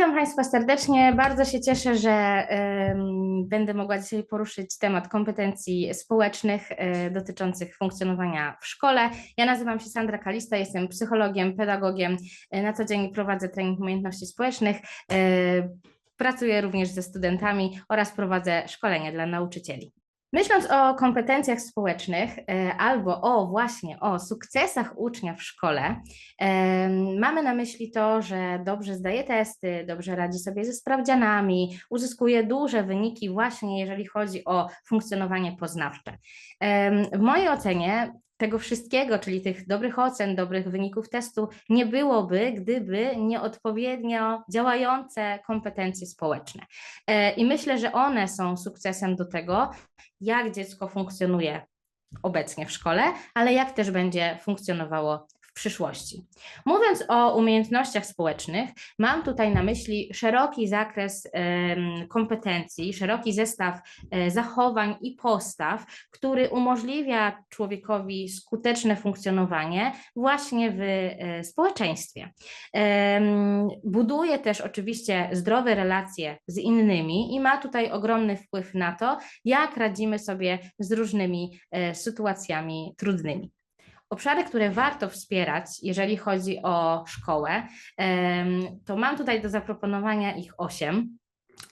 Witam Państwa serdecznie. Bardzo się cieszę, że em, będę mogła dzisiaj poruszyć temat kompetencji społecznych e, dotyczących funkcjonowania w szkole. Ja nazywam się Sandra Kalista, jestem psychologiem, pedagogiem. E, Na co dzień prowadzę trening umiejętności społecznych. e, Pracuję również ze studentami oraz prowadzę szkolenia dla nauczycieli. Myśląc o kompetencjach społecznych e, albo o właśnie o sukcesach ucznia w szkole, Em, Mamy na myśli to, że dobrze zdaje testy, dobrze radzi sobie ze sprawdzianami, uzyskuje duże wyniki właśnie jeżeli chodzi o funkcjonowanie poznawcze. Em, W mojej ocenie tego wszystkiego, czyli tych dobrych ocen, dobrych wyników testu, nie byłoby, gdyby nieodpowiednio działające kompetencje społeczne. E, I myślę, że one są sukcesem do tego, jak dziecko funkcjonuje obecnie w szkole, ale jak też będzie funkcjonowało w przyszłości. Mówiąc o umiejętnościach społecznych, mam tutaj na myśli szeroki zakres kompetencji, szeroki zestaw e, zachowań i postaw, który umożliwia człowiekowi skuteczne funkcjonowanie właśnie w e, społeczeństwie. Buduje też oczywiście zdrowe relacje z innymi i ma tutaj ogromny wpływ na to, jak radzimy sobie z różnymi e, sytuacjami trudnymi. Obszary, które warto wspierać, jeżeli chodzi o szkołę, to mam tutaj do zaproponowania ich osiem.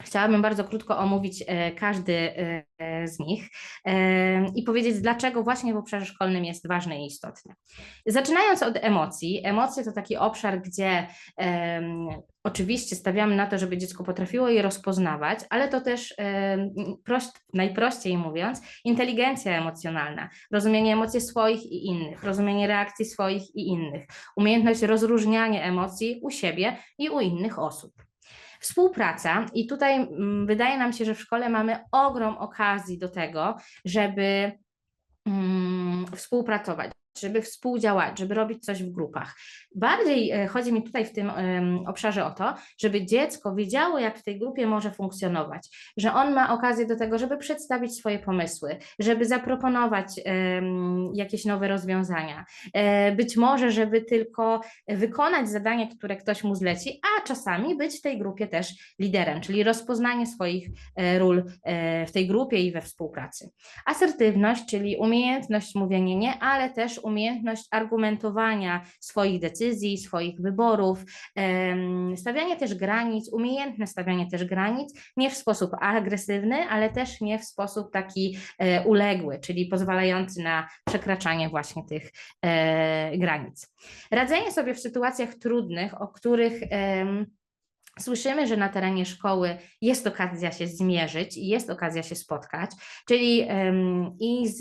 Chciałabym bardzo krótko omówić e, każdy e, e, z nich em, i powiedzieć, dlaczego właśnie w obszarze szkolnym jest ważne i istotne. Zaczynając od emocji. Emocje to taki obszar, gdzie oczywiście stawiamy na to, żeby dziecko potrafiło je rozpoznawać, ale to też najprościej mówiąc, inteligencja emocjonalna, rozumienie emocji swoich i innych, rozumienie reakcji swoich i innych, umiejętność rozróżniania emocji u siebie i u innych osób. Współpraca, i tutaj mm, wydaje nam się, że w szkole mamy ogrom okazji do tego, żeby mm, współpracować, żeby współdziałać, żeby robić coś w grupach. Bardziej e, chodzi mi tutaj w tym obszarze o to, żeby dziecko wiedziało, jak w tej grupie może funkcjonować, że on ma okazję do tego, żeby przedstawić swoje pomysły, żeby zaproponować jakieś nowe rozwiązania. E, Być może, żeby tylko wykonać zadanie, które ktoś mu zleci, a czasami być w tej grupie też liderem, czyli rozpoznanie swoich e, ról w tej grupie i we współpracy. Asertywność, czyli umiejętność mówienia nie, ale też umiejętność argumentowania swoich decyzji, swoich wyborów, stawianie też granic, umiejętne stawianie też granic, nie w sposób agresywny, ale też nie w sposób taki e, uległy, czyli pozwalający na przekraczanie właśnie tych e, granic. Radzenie sobie w sytuacjach trudnych, o których Słyszymy, że na terenie szkoły jest okazja się zmierzyć i jest okazja się spotkać, czyli i z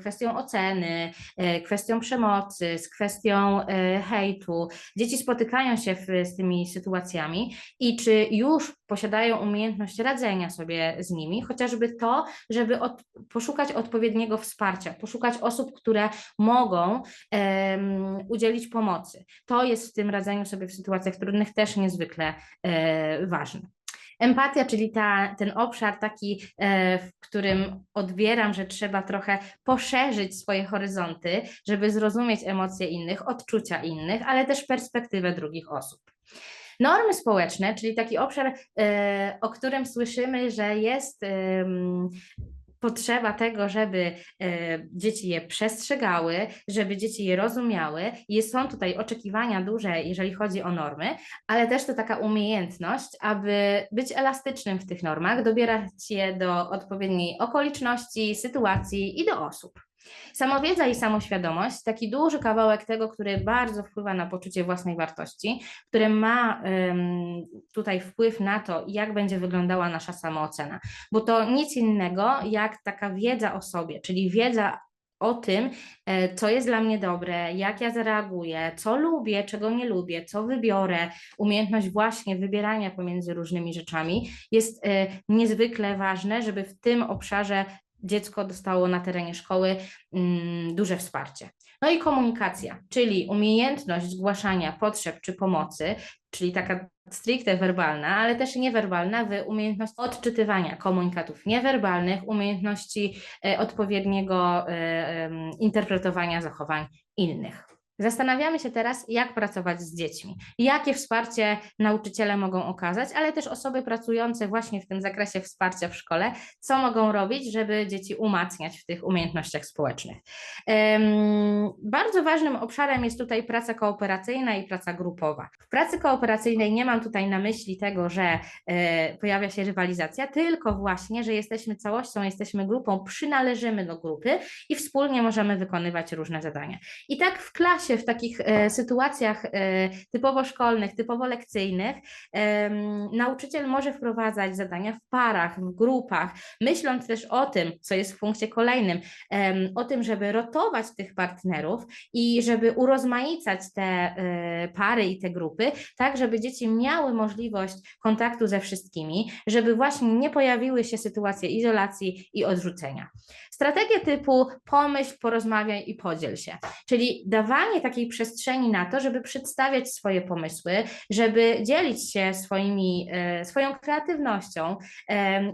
kwestią oceny, e, kwestią przemocy, z kwestią e, hejtu. Dzieci spotykają się z tymi sytuacjami i czy już posiadają umiejętność radzenia sobie z nimi, chociażby to, żeby od, poszukać odpowiedniego wsparcia, poszukać osób, które mogą udzielić pomocy. To jest w tym radzeniu sobie w sytuacjach trudnych też niezwykle e, ważne. Empatia, czyli ta, ten obszar taki, e, w którym odbieram, że trzeba trochę poszerzyć swoje horyzonty, żeby zrozumieć emocje innych, odczucia innych, ale też perspektywę drugich osób. Normy społeczne, czyli taki obszar, e, o którym słyszymy, że jest potrzeba tego, żeby e, dzieci je przestrzegały, żeby dzieci je rozumiały. I są tutaj oczekiwania duże, jeżeli chodzi o normy, ale też to taka umiejętność, aby być elastycznym w tych normach, dobierać je do odpowiedniej okoliczności, sytuacji i do osób. Samowiedza i samoświadomość, taki duży kawałek tego, który bardzo wpływa na poczucie własnej wartości, który ma tutaj wpływ na to, jak będzie wyglądała nasza samoocena, bo to nic innego jak taka wiedza o sobie, czyli wiedza o tym, e, co jest dla mnie dobre, jak ja zareaguję, co lubię, czego nie lubię, co wybiorę. Umiejętność właśnie wybierania pomiędzy różnymi rzeczami jest e, niezwykle ważne, żeby w tym obszarze dziecko dostało na terenie szkoły mm, duże wsparcie. No i komunikacja, czyli umiejętność zgłaszania potrzeb czy pomocy, czyli taka stricte werbalna, ale też niewerbalna, w umiejętność odczytywania komunikatów niewerbalnych, umiejętności e, odpowiedniego e, interpretowania zachowań innych. Zastanawiamy się teraz, jak pracować z dziećmi, jakie wsparcie nauczyciele mogą okazać, ale też osoby pracujące właśnie w tym zakresie wsparcia w szkole, co mogą robić, żeby dzieci umacniać w tych umiejętnościach społecznych. Bardzo ważnym obszarem jest tutaj praca kooperacyjna i praca grupowa. W pracy kooperacyjnej nie mam tutaj na myśli tego, że e, pojawia się rywalizacja, tylko właśnie, że jesteśmy całością, jesteśmy grupą, przynależymy do grupy i wspólnie możemy wykonywać różne zadania. I tak w klasie klasie, w takich e, sytuacjach e, typowo szkolnych, typowo lekcyjnych, nauczyciel może wprowadzać zadania w parach, w grupach, myśląc też o tym, co jest w punkcie kolejnym, o tym, żeby rotować tych partnerów i żeby urozmaicać te e, pary i te grupy, tak żeby dzieci miały możliwość kontaktu ze wszystkimi, żeby właśnie nie pojawiły się sytuacje izolacji i odrzucenia. Strategie typu pomyśl, porozmawiaj i podziel się, czyli dawanie takiej przestrzeni na to, żeby przedstawiać swoje pomysły, żeby dzielić się swoimi, e, swoją kreatywnością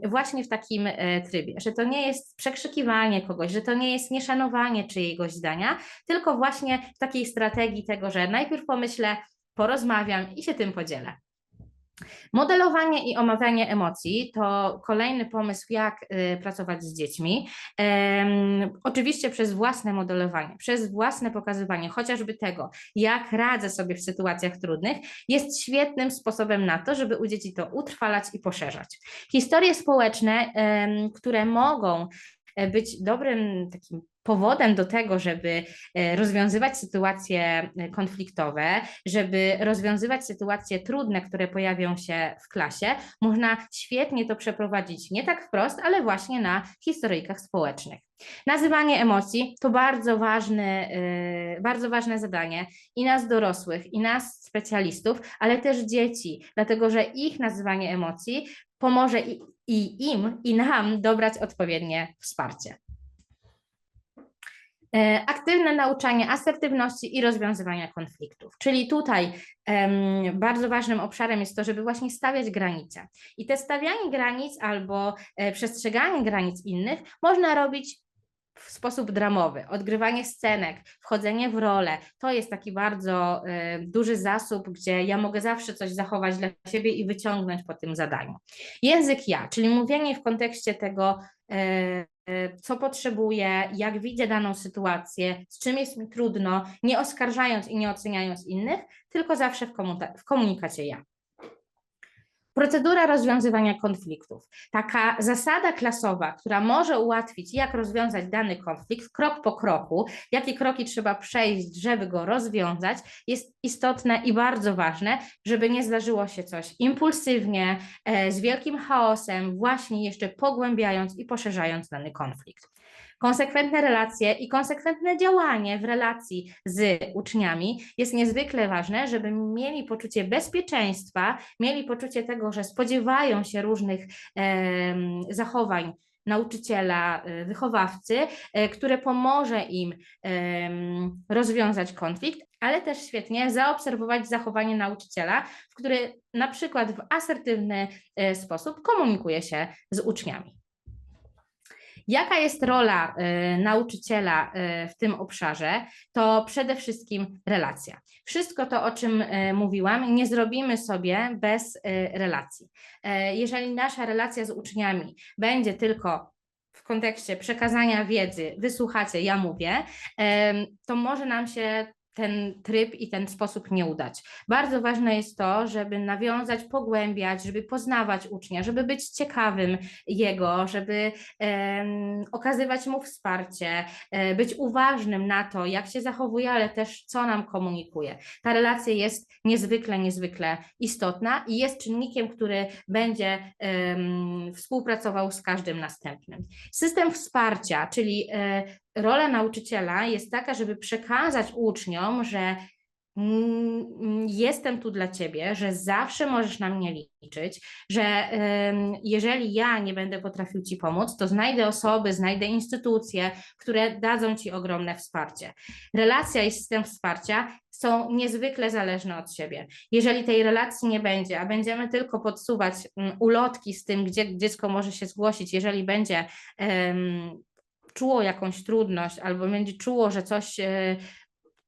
właśnie w takim e, trybie, że to nie jest przekrzykiwanie kogoś, że to nie jest nieszanowanie czyjegoś zdania, tylko właśnie w takiej strategii tego, że najpierw pomyślę, porozmawiam i się tym podzielę. Modelowanie i omawianie emocji to kolejny pomysł, jak y, pracować z dziećmi. Oczywiście przez własne modelowanie, przez własne pokazywanie chociażby tego, jak radzę sobie w sytuacjach trudnych, jest świetnym sposobem na to, żeby u dzieci to utrwalać i poszerzać. Historie społeczne, które mogą być dobrym takim powodem do tego, żeby e, rozwiązywać sytuacje e, konfliktowe, żeby rozwiązywać sytuacje trudne, które pojawią się w klasie, można świetnie to przeprowadzić nie tak wprost, ale właśnie na historyjkach społecznych. Nazywanie emocji to bardzo ważne, bardzo ważne zadanie i nas dorosłych, i nas specjalistów, ale też dzieci, dlatego że ich nazywanie emocji pomoże i, i im, i nam dobrać odpowiednie wsparcie. E, aktywne nauczanie asertywności i rozwiązywania konfliktów. Czyli tutaj um, bardzo ważnym obszarem jest to, żeby właśnie stawiać granice. I te stawianie granic albo e, przestrzeganie granic innych można robić w sposób dramowy. Odgrywanie scenek, wchodzenie w rolę, to jest taki bardzo e, duży zasób, gdzie ja mogę zawsze coś zachować dla siebie i wyciągnąć po tym zadaniu. Język ja, czyli mówienie w kontekście tego, e, co potrzebuję, jak widzę daną sytuację, z czym jest mi trudno, nie oskarżając i nie oceniając innych, tylko zawsze w, w komunikacie ja. Procedura rozwiązywania konfliktów. Taka zasada klasowa, która może ułatwić, jak rozwiązać dany konflikt krok po kroku, jakie kroki trzeba przejść, żeby go rozwiązać, jest istotne i bardzo ważne, żeby nie zdarzyło się coś impulsywnie, e, z wielkim chaosem, właśnie jeszcze pogłębiając i poszerzając dany konflikt konsekwentne relacje i konsekwentne działanie w relacji z uczniami jest niezwykle ważne, żeby mieli poczucie bezpieczeństwa, mieli poczucie tego, że spodziewają się różnych e, zachowań nauczyciela, e, wychowawcy, e, które pomoże im rozwiązać konflikt, ale też świetnie zaobserwować zachowanie nauczyciela, w który na przykład w asertywny e, sposób komunikuje się z uczniami. Jaka jest rola y, nauczyciela y, w tym obszarze? To przede wszystkim relacja. Wszystko to, o czym y, mówiłam, nie zrobimy sobie bez relacji. Jeżeli nasza relacja z uczniami będzie tylko w kontekście przekazania wiedzy, wysłuchacie, ja mówię, to może nam się ten tryb i ten sposób nie udać. Bardzo ważne jest to, żeby nawiązać, pogłębiać, żeby poznawać ucznia, żeby być ciekawym jego, żeby um, okazywać mu wsparcie, um, być uważnym na to, jak się zachowuje, ale też co nam komunikuje. Ta relacja jest niezwykle, niezwykle istotna i jest czynnikiem, który będzie um, współpracował z każdym następnym. System wsparcia, czyli e, rola nauczyciela jest taka, żeby przekazać uczniom, że mm, jestem tu dla ciebie, że zawsze możesz na mnie liczyć, że jeżeli ja nie będę potrafił ci pomóc, to znajdę osoby, znajdę instytucje, które dadzą ci ogromne wsparcie. Relacja i system wsparcia są niezwykle zależne od siebie. Jeżeli tej relacji nie będzie, a będziemy tylko podsuwać mm, ulotki z tym, gdzie dziecko może się zgłosić, jeżeli będzie czuło jakąś trudność albo będzie czuło, że coś e,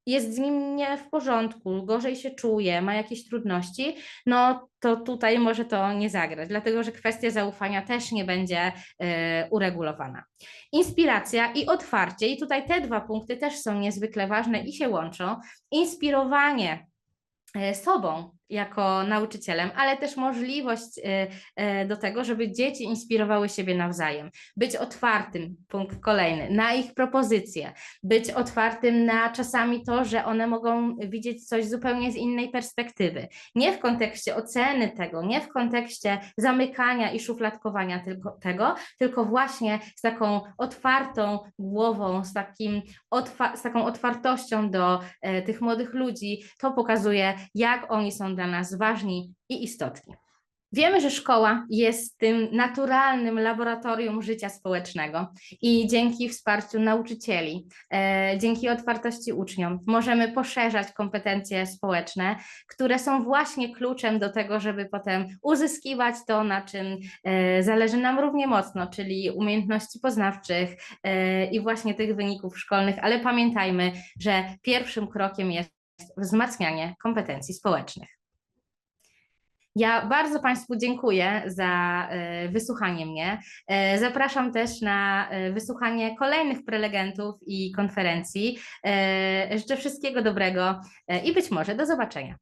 jest z nim nie w porządku, gorzej się czuje, ma jakieś trudności, no to tutaj może to nie zagrać, dlatego że kwestia zaufania też nie będzie e, uregulowana. Inspiracja i otwarcie, i tutaj te dwa punkty też są niezwykle ważne i się łączą. Inspirowanie e, sobą jako nauczycielem, ale też możliwość e, e, do tego, żeby dzieci inspirowały siebie nawzajem. Być otwartym, punkt kolejny, na ich propozycje, być otwartym na czasami to, że one mogą widzieć coś zupełnie z innej perspektywy. Nie w kontekście oceny tego, nie w kontekście zamykania i szufladkowania tylko tego, tylko właśnie z taką otwartą głową, z, takim otwa- z taką otwartością do e, tych młodych ludzi. To pokazuje, jak oni są dla nas ważni i istotni. Wiemy, że szkoła jest tym naturalnym laboratorium życia społecznego i dzięki wsparciu nauczycieli, e, dzięki otwartości uczniom możemy poszerzać kompetencje społeczne, które są właśnie kluczem do tego, żeby potem uzyskiwać to, na czym e, zależy nam równie mocno, czyli umiejętności poznawczych e, i właśnie tych wyników szkolnych, ale pamiętajmy, że pierwszym krokiem jest wzmacnianie kompetencji społecznych. Ja bardzo Państwu dziękuję za e, wysłuchanie mnie. E, Zapraszam też na e, wysłuchanie kolejnych prelegentów i konferencji. Życzę wszystkiego dobrego i być może do zobaczenia.